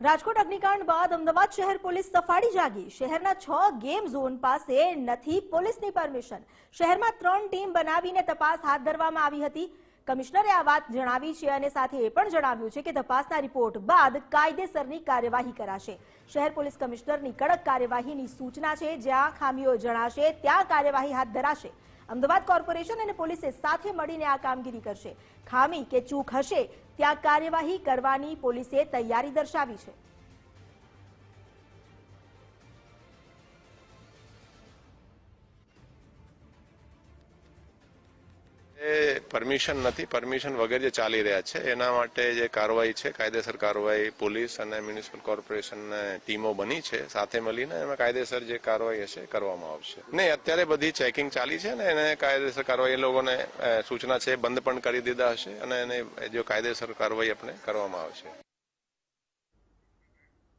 રાજકોટ અગ્નિકાંડ બાદ અમદાવાદ શહેર પોલીસ સફાળી જાગી. શહેરના છ ગેમ ઝોન પાસે નથી પોલીસની પરમિશન. શહેરમાં ત્રણ ટીમ બનાવીને તપાસ હાથ ધરવામાં આવી હતી. કમિશનરે આ વાત જણાવી છે અને સાથે એ પણ જણાવ્યું છે કે તપાસના રિપોર્ટ બાદ કાયદેસરની કાર્યવાહી કરાશે. શહેર પોલીસ કમિશનરની કડક કાર્યવાહીની સૂચના છે. જ્યાં ખામીઓ જણાશે, ત્યાં કાર્યવાહી હાથ ધરાશે. અમદાવાદ કોર્પોરેશન અને પોલીસે સાથે મળીને આ કામગીરી કરશે. ખામી કે ચૂક હશે, ત્યાં કાર્યવાહી કરવાની પોલીસે તૈયારી દર્શાવી છે. એ પરમિશન નથી. પરમિશન વગર જે ચાલી રહ્યા છે, એના માટે જે કાર્યવાહી છે, કાયદેસર કાર્યવાહી પોલીસ અને મ્યુનિસિપલ કોર્પોરેશન ટીમો બની છે. સાથે મળીને એમાં કાયદેસર જે કાર્યવાહી હશે કરવામાં આવશે. નહીં, અત્યારે બધી ચેકિંગ ચાલી છે ને, એને કાયદેસર કાર્યવાહી લોકોને સૂચના છે, બંધ પણ કરી દીધા હશે અને એને જો કાયદેસર કાર્યવાહી આપણે કરવામાં આવશે.